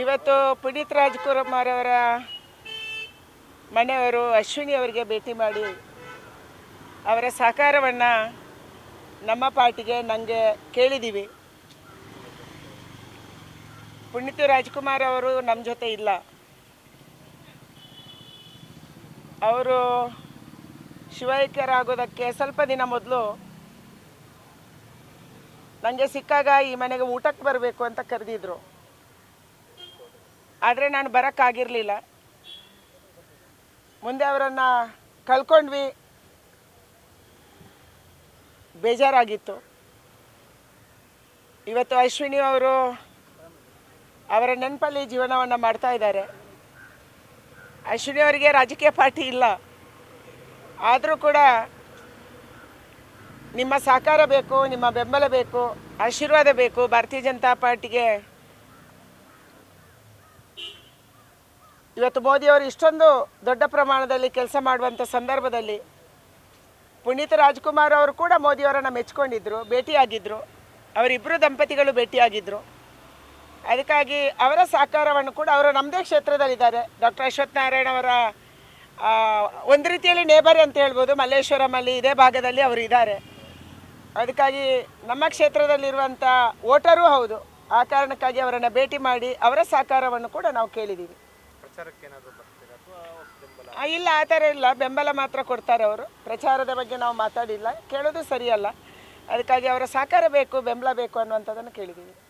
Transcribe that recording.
ಇವತ್ತು ಪುನೀತ್ ರಾಜ್ಕುಮಾರ್ ಅವರ ಮನೆಯವರು ಅಶ್ವಿನಿ ಅವರಿಗೆ ಭೇಟಿ ಮಾಡಿ ಅವರ ಸಹಕಾರವನ್ನು ನಮ್ಮ ಪಾರ್ಟಿಗೆ ನನಗೆ ಕೇಳಿದ್ದೀವಿ ಪುನೀತ್ ರಾಜ್ಕುಮಾರ್ ಅವರು ನಮ್ಮ ಜೊತೆ ಇಲ್ಲ. ಅವರು ಶಿವೈಕ್ಯರಾಗೋದಕ್ಕೆ ಸ್ವಲ್ಪ ದಿನ ಮೊದಲು ನನಗೆ ಸಿಕ್ಕಾಗ ಈ ಮನೆಗೆ ಊಟಕ್ಕೆ ಬರಬೇಕು ಅಂತ ಕರೆದಿದ್ರು. ಆದರೆ ನಾನು ಬರೋಕ್ಕಾಗಿರಲಿಲ್ಲ. ಮುಂದೆ ಅವರನ್ನು ಕಳ್ಕೊಂಡ್ವಿ. ಬೇಜಾರಾಗಿತ್ತು. ಇವತ್ತು ಅಶ್ವಿನಿ ಅವರು ಅವರ ನೆನಪಲ್ಲಿ ಜೀವನವನ್ನು ಮಾಡ್ತಾ ಇದ್ದಾರೆ. ಅಶ್ವಿನಿ ಅವರಿಗೆ ರಾಜಕೀಯ ಪಾರ್ಟಿ ಇಲ್ಲ. ಆದರೂ ಕೂಡ ನಿಮ್ಮ ಸಹಕಾರ ಬೇಕು, ನಿಮ್ಮ ಬೆಂಬಲ ಬೇಕು, ಆಶೀರ್ವಾದ ಬೇಕು ಭಾರತೀಯ ಜನತಾ ಪಾರ್ಟಿಗೆ ಇವತ್ತು ಮೋದಿಯವರು ಇಷ್ಟೊಂದು ದೊಡ್ಡ ಪ್ರಮಾಣದಲ್ಲಿ ಕೆಲಸ ಮಾಡುವಂಥ ಸಂದರ್ಭದಲ್ಲಿ ಪುನೀತ್ ರಾಜ್ಕುಮಾರ್ ಅವರು ಕೂಡ ಮೋದಿಯವರನ್ನು ಮೆಚ್ಕೊಂಡಿದ್ರು ಭೇಟಿಯಾಗಿದ್ದರು ಅವರಿಬ್ಬರು ದಂಪತಿಗಳು ಭೇಟಿಯಾಗಿದ್ದರು ಅದಕ್ಕಾಗಿ ಅವರ ಸಹಕಾರವನ್ನು ಕೂಡ ಅವರು ನಮ್ಮದೇ ಕ್ಷೇತ್ರದಲ್ಲಿದ್ದಾರೆ. ಡಾಕ್ಟರ್ ಅಶ್ವಥ್ ನಾರಾಯಣ ಅವರ ಒಂದು ರೀತಿಯಲ್ಲಿ ನೇಬರ್ ಅಂತ ಹೇಳ್ಬೋದು. ಮಲ್ಲೇಶ್ವರಮಲ್ಲಿ ಇದೇ ಭಾಗದಲ್ಲಿ ಅವರು ಇದ್ದಾರೆ. ಅದಕ್ಕಾಗಿ ನಮ್ಮ ಕ್ಷೇತ್ರದಲ್ಲಿರುವಂಥ ವೋಟರೂ ಹೌದು. ಆ ಕಾರಣಕ್ಕಾಗಿ ಅವರನ್ನು ಭೇಟಿ ಮಾಡಿ ಅವರ ಸಹಕಾರವನ್ನು ಕೂಡ ನಾವು ಕೇಳಿದ್ದೀವಿ ಇಲ್ಲ, ಆ ಥರ ಇಲ್ಲ. ಬೆಂಬಲ ಮಾತ್ರ ಕೊಡ್ತಾರೆ ಅವರು. ಪ್ರಚಾರದ ಬಗ್ಗೆ ನಾವು ಮಾತಾಡಿಲ್ಲ. ಕೇಳೋದು ಸರಿಯಲ್ಲ. ಅದಕ್ಕಾಗಿ ಅವರ ಸಹಕಾರ ಬೇಕು, ಬೆಂಬಲ ಬೇಕು ಅನ್ನುವಂಥದ್ದನ್ನು ಕೇಳಿದ್ದೀವಿ.